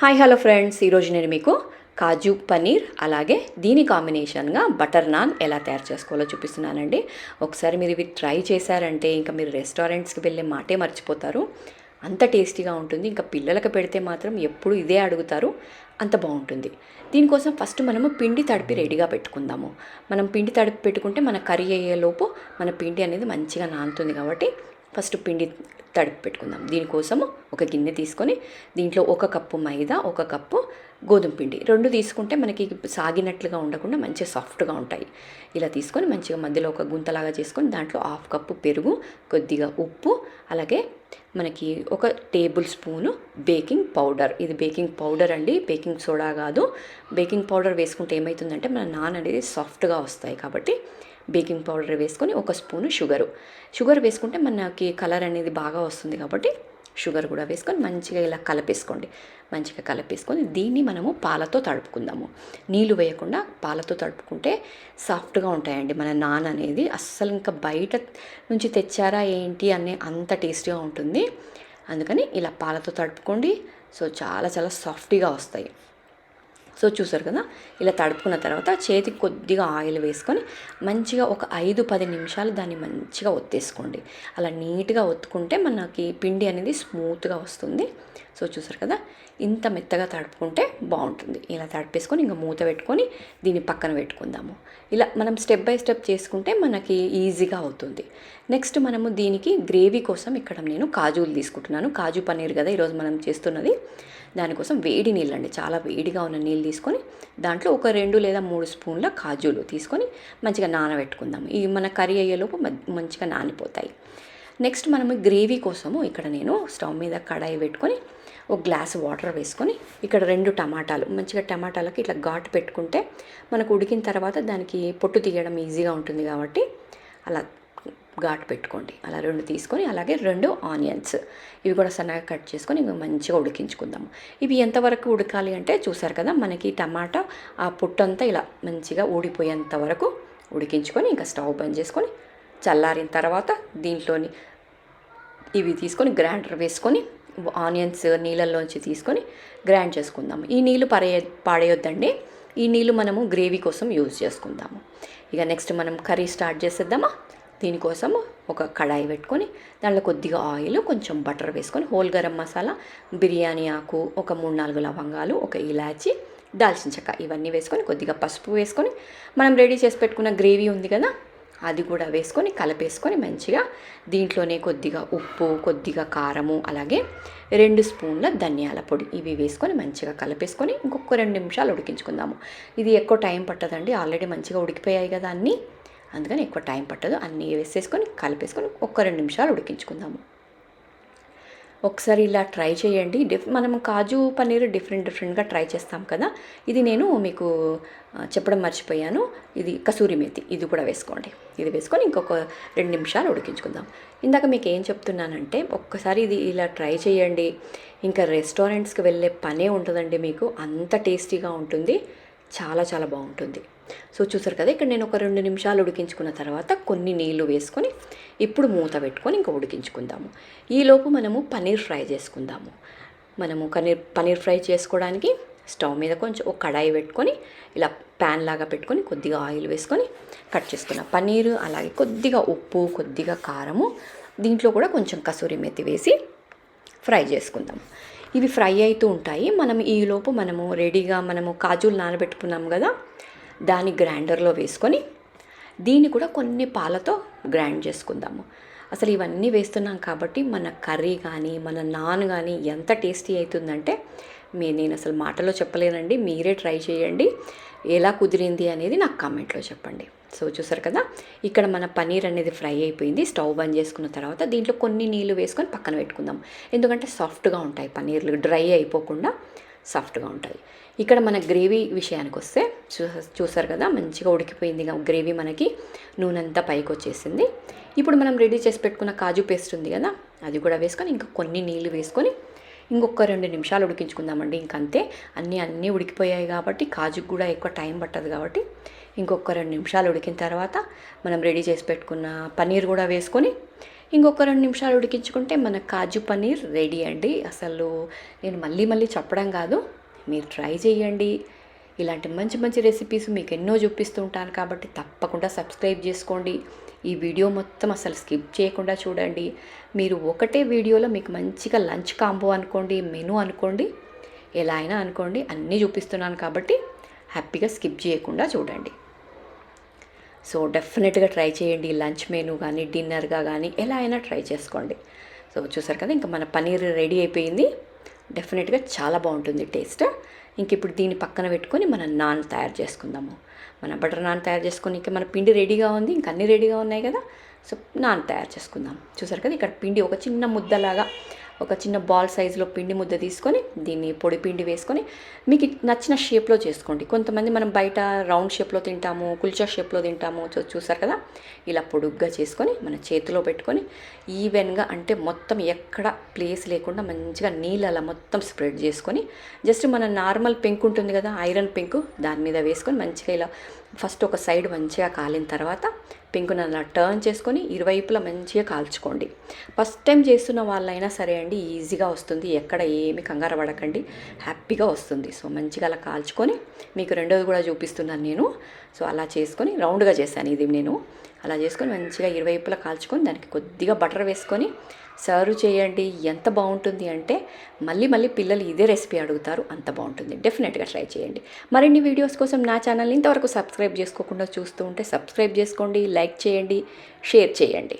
Hi hello friends ఈరోజు నేను మీకు కాజు పనీర్ అలాగే దీని కాంబినేషన్గా బటర్ నాన్ ఎలా తయారు చేసుకోవాలో చూపిస్తున్నానండి. ఒకసారి మీరు ఇవి ట్రై చేశారంటే ఇంకా మీరు రెస్టారెంట్స్కి వెళ్ళే మాటే మర్చిపోతారు. అంత టేస్టీగా ఉంటుంది. ఇంకా పిల్లలకు పెడితే మాత్రం ఎప్పుడు ఇదే అడుగుతారు. అంత బాగుంటుంది. దీనికోసం ఫస్ట్ మనము పిండి తడిపి రెడీగా పెట్టుకుందాము. మనం పిండి తడిపి పెట్టుకుంటే మన కర్రీ అయ్యేలోపు మన పిండి అనేది మంచిగా నానుతుంది కాబట్టి ఫస్ట్ పిండి తడిపి పెట్టుకుందాం. దీనికోసం ఒక గిన్నె తీసుకొని దీంట్లో ఒక కప్పు మైదా ఒక కప్పు గోధుమ పిండి. రెండు తీసుకుంటే మనకి సాగినట్లుగా ఉండకుండా మంచిగా సాఫ్ట్గా ఉంటాయి. ఇలా తీసుకొని మంచిగా మధ్యలో ఒక గుంతలాగా చేసుకొని దాంట్లో హాఫ్ కప్పు పెరుగు కొద్దిగా ఉప్పు అలాగే మనకి ఒక టేబుల్ స్పూను బేకింగ్ పౌడర్. ఇది బేకింగ్ పౌడర్ అండి. బేకింగ్ సోడా కాదు. బేకింగ్ పౌడర్ వేసుకుంటే ఏమవుతుందంటే మన నాన్ అనేది సాఫ్ట్గా వస్తాయి కాబట్టి బేకింగ్ పౌడర్ వేసుకొని ఒక స్పూను షుగరు. షుగర్ వేసుకుంటే మనకి కలర్ అనేది బాగా వస్తుంది కాబట్టి షుగర్ కూడా వేసుకొని మంచిగా ఇలా కలిపేసుకోండి. మంచిగా కలిపేసుకొని దీన్ని మనము పాలతో తడుపుకుందాము. నీళ్ళు వేయకుండా పాలతో తడుపుకుంటే సాఫ్ట్గా ఉంటాయండి. మన నాన్ అనేది అస్సలు ఇంకా బయట నుంచి తెచ్చారా ఏంటి అనే అంత టేస్టీగా ఉంటుంది. అందుకని ఇలా పాలతో తడుపుకోండి. సో చాలా చాలా సాఫ్టీగా వస్తాయి. సో చూసారు కదా? ఇలా తడుపుకున్న తర్వాత చేతికి కొద్దిగా ఆయిల్ వేసుకొని మంచిగా ఒక ఐదు పది నిమిషాలు దాన్ని మంచిగా ఒత్తేసుకోండి. అలా నీట్గా ఒత్తుకుంటే మనకి పిండి అనేది స్మూత్గా వస్తుంది. సో చూసారు కదా? ఇంత మెత్తగా తడుపుకుంటే బాగుంటుంది. ఇలా తడిపేసుకొని ఇంకా మూత పెట్టుకొని దీన్ని పక్కన పెట్టుకుందాము. ఇలా మనం స్టెప్ బై స్టెప్ చేసుకుంటే మనకి ఈజీగా అవుతుంది. నెక్స్ట్ మనము దీనికి గ్రేవీ కోసం ఇక్కడ నేను కాజులు తీసుకుంటున్నాను. కాజు పన్నీర్ కదా ఈరోజు మనం చేస్తున్నది. దానికోసం వేడి నీళ్ళండి. చాలా వేడిగా ఉన్న నీళ్ళు తీసుకొని దాంట్లో ఒక రెండు లేదా మూడు స్పూన్ల కాజులు తీసుకొని మంచిగా నానబెట్టుకుందాం. ఇవి మన కర్రీ అయ్యేలోపు మంచిగా నానిపోతాయి. నెక్స్ట్ మనము గ్రేవీ కోసము ఇక్కడ నేను స్టవ్ మీద కడాయి పెట్టుకొని ఒక గ్లాస్ వాటర్ వేసుకొని ఇక్కడ రెండు టమాటాలు మంచిగా టమాటాలకి ఇట్లా ఘాటు పెట్టుకుంటే మనకు ఉడికిన తర్వాత దానికి పొట్టు తీయడం ఈజీగా ఉంటుంది కాబట్టి అలా ఘాటు పెట్టుకోండి. అలా రెండు తీసుకొని అలాగే రెండు ఆనియన్స్. ఇవి కూడా సన్నగా కట్ చేసుకొని ఇంకా మంచిగా ఉడికించుకుందాము. ఇవి ఎంతవరకు ఉడకాలి అంటే చూసారు కదా మనకి టమాటా ఆ పుట్టంతా ఇలా మంచిగా ఊడిపోయేంత వరకు ఉడికించుకొని ఇంకా స్టవ్ బంద్ చేసుకొని చల్లారిన తర్వాత దీంట్లోని ఇవి తీసుకొని గ్రైండర్ వేసుకొని ఆనియన్స్ నీళ్ళల్లోంచి తీసుకొని గ్రైండ్ చేసుకుందాము. ఈ నీళ్ళు పడే పాడేయొద్దండి. ఈ నీళ్ళు మనము గ్రేవీ కోసం యూజ్ చేసుకుందాము. ఇక నెక్స్ట్ మనం కర్రీ స్టార్ట్ చేసేద్దామా? దీనికోసం ఒక కడాయి పెట్టుకొని దాంట్లో కొద్దిగా ఆయిల్ కొంచెం బటర్ వేసుకొని హోల్ గరం మసాలా బిర్యానీ ఆకు ఒక మూడు నాలుగు లవంగాలు ఒక ఇలాచి దాల్చిన చెక్క ఇవన్నీ వేసుకొని కొద్దిగా పసుపు వేసుకొని మనం రెడీ చేసి పెట్టుకున్న గ్రేవీ ఉంది కదా అది కూడా వేసుకొని కలిపేసుకొని మంచిగా దీంట్లోనే కొద్దిగా ఉప్పు కొద్దిగా కారము అలాగే రెండు స్పూన్ల ధనియాల పొడి ఇవి వేసుకొని మంచిగా కలిపేసుకొని ఇంకొక రెండు నిమిషాలు ఉడికించుకుందాము. ఇది ఎక్కువ టైం పట్టదండి ఆల్రెడీ మంచిగా ఉడికిపోయాయి కదా అన్నీ. అందుకని ఎక్కువ టైం పట్టదు. అన్నీ వేసేసుకొని కలిపేసుకొని ఒక్క రెండు నిమిషాలు ఉడికించుకుందాము. ఒకసారి ఇలా ట్రై చేయండి. డిఫ్ మనం కాజు పన్నీర్ డిఫరెంట్ డిఫరెంట్గా ట్రై చేస్తాం కదా. ఇది నేను మీకు చెప్పడం మర్చిపోయాను. ఇది కసూరి మేతి. ఇది కూడా వేసుకోండి. ఇది వేసుకొని ఇంకొక రెండు నిమిషాలు ఉడికించుకుందాం. ఇందాక మీకు ఏం చెప్తున్నానంటే ఒక్కసారి ఇది ఇలా ట్రై చేయండి. ఇంకా రెస్టారెంట్స్కి వెళ్ళే పనే ఉంటుందండి మీకు. అంత టేస్టీగా ఉంటుంది. చాలా చాలా బాగుంటుంది. సో చూసారు కదా ఇక్కడ నేను ఒక రెండు నిమిషాలు ఉడికించుకున్న తర్వాత కొన్ని నీళ్ళు వేసుకొని ఇప్పుడు మూత పెట్టుకొని ఇంకా ఉడికించుకుందాము. ఈలోపు మనము పన్నీర్ ఫ్రై చేసుకుందాము. మనము పనీర్ పన్నీర్ ఫ్రై చేసుకోవడానికి స్టవ్ మీద కొంచెం ఒక కడాయి పెట్టుకొని ఇలా ప్యాన్ లాగా పెట్టుకొని కొద్దిగా ఆయిల్ వేసుకొని కట్ చేసుకున్న పన్నీరు అలాగే కొద్దిగా ఉప్పు కొద్దిగా కారము దీంట్లో కూడా కొంచెం కసూరి మెత్తి వేసి ఫ్రై చేసుకుందాం ఇవి ఫ్రై అవుతూ ఉంటాయి. మనం ఈలోపు మనము రెడీగా మనము కాజులు నానబెట్టుకున్నాం కదా దాన్ని గ్రైండర్లో వేసుకొని దీన్ని కూడా కొన్ని పాలతో గ్రైండ్ చేసుకుందాము. అసలు ఇవన్నీ వేస్తున్నాం కాబట్టి మన కర్రీ కానీ మన నాన్ కానీ ఎంత టేస్టీ అవుతుందంటే మీ నేను అసలు మాటలో చెప్పలేనండి. మీరే ట్రై చేయండి. ఎలా కుదిరింది అనేది నాకు కామెంట్లో చెప్పండి. సో చూసారు కదా ఇక్కడ మన పనీర్ అనేది ఫ్రై అయిపోయింది. స్టవ్ బంద్ చేసుకున్న తర్వాత దీంట్లో కొన్ని నీళ్ళు వేసుకొని పక్కన పెట్టుకుందాం. ఎందుకంటే సాఫ్ట్గా ఉంటాయి పనీర్లు డ్రై అయిపోకుండా. సాఫ్ట్గా ఉంటుంది ఇక్కడ మన గ్రేవీ విషయానికి వస్తే చూసారు కదా మంచిగా ఉడికిపోయింది గ్రేవీ మనకి నూనె అంతా పైకి వచ్చేసింది ఇప్పుడు మనం రెడీ చేసి పెట్టుకున్న కాజు పేస్ట్ ఉంది కదా అది కూడా వేసుకొని ఇంకా కొన్ని నీళ్ళు వేసుకొని ఇంకొక రెండు నిమిషాలు ఉడికించుకుందామండి. ఇంకంతే అన్నీ అన్నీ ఉడికిపోయాయి కాబట్టి కాజుకు కూడా ఎక్కువ టైం పట్టదు కాబట్టి ఇంకొక రెండు నిమిషాలు ఉడికిన తర్వాత మనం రెడీ చేసి పెట్టుకున్న పన్నీర్ కూడా వేసుకొని ఇంకొక రెండు నిమిషాలు ఉడికించుకుంటే మన కాజు పన్నీర్ రెడీ అండి. అసలు నేను మళ్ళీ మళ్ళీ చెప్పడం కాదు మీరు ట్రై చేయండి. ఇలాంటి మంచి మంచి రెసిపీస్ మీకు ఎన్నో చూపిస్తూ ఉంటాను కాబట్టి తప్పకుండా సబ్స్క్రైబ్ చేసుకోండి. ఈ వీడియో మొత్తం అసలు స్కిప్ చేయకుండా చూడండి. మీరు ఒకటే వీడియోలో మీకు మంచిగా లంచ్ కాంబో అనుకోండి మెనూ అనుకోండి ఎలా అయినా అనుకోండి అన్నీ చూపిస్తున్నాను కాబట్టి హ్యాపీగా స్కిప్ చేయకుండా చూడండి. సో డెఫినెట్గా ట్రై చేయండి. లంచ్ మెనూ కానీ డిన్నర్గా కానీ ఎలా అయినా ట్రై చేసుకోండి. సో చూసారు కదా ఇంకా మన పనీర్ రెడీ అయిపోయింది. డెఫినెట్గా చాలా బాగుంటుంది టేస్ట్. ఇంక ఇప్పుడు దీన్ని పక్కన పెట్టుకొని మనం నాన్ తయారు చేసుకుందాము. మన బటర్ నాన్ తయారు చేసుకొని ఇంకా మన పిండి రెడీగా ఉంది ఇంకా అన్నీ రెడీగా ఉన్నాయి కదా. సో నాన్ తయారు చేసుకుందాం. చూసారు కదా ఇక్కడ పిండి ఒక చిన్న ముద్దలాగా ఒక చిన్న బాల్ సైజులో పిండి ముద్ద తీసుకొని దీన్ని పొడి పిండి వేసుకొని మీకు నచ్చిన షేప్లో చేసుకోండి. కొంతమంది మనం బయట రౌండ్ షేప్లో తింటాము కుల్చా షేప్లో తింటాము చూసారు కదా? ఇలా పొడుగ్గా చేసుకొని మన చేతిలో పెట్టుకొని ఈవెన్గా అంటే మొత్తం ఎక్కడ ప్లేస్ లేకుండా మంచిగా నీళ్ళలా మొత్తం స్ప్రెడ్ చేసుకొని జస్ట్ మన నార్మల్ పెంకు ఉంటుంది కదా ఐరన్ పెంకు దాని మీద వేసుకొని మంచిగా ఇలా ఫస్ట్ ఒక సైడ్ మంచిగా కాలిన తర్వాత పెంకును అలా టర్న్ చేసుకొని ఇరువైపులా మంచిగా కాల్చుకోండి. ఫస్ట్ టైం చేస్తున్న వాళ్ళైనా సరే అండి ఈజీగా వస్తుంది. ఎక్కడ ఏమి కంగారు పడకండి. హ్యాపీగా వస్తుంది. సో మంచిగా అలా కాల్చుకొని మీకు రెండోది కూడా చూపిస్తున్నాను నేను. సో అలా చేసుకొని రౌండ్గా చేశాను. ఇది నేను. అలా చేసుకొని మంచిగా ఇరువైపులా కాల్చుకొని దానికి కొద్దిగా బటర్ వేసుకొని సర్వ్ చేయండి ఎంత బాగుంటుంది అంటే మళ్ళీ మళ్ళీ పిల్లలు ఇదే రెసిపీ అడుగుతారు అంత బాగుంటుంది. డెఫినెట్గా ట్రై చేయండి. మరిన్ని వీడియోస్ కోసం నా ఛానల్ని ఇంతవరకు సబ్స్క్రైబ్ చేసుకోకుండా చూస్తూ ఉంటే సబ్స్క్రైబ్ చేసుకోండి లైక్ చేయండి షేర్ చేయండి.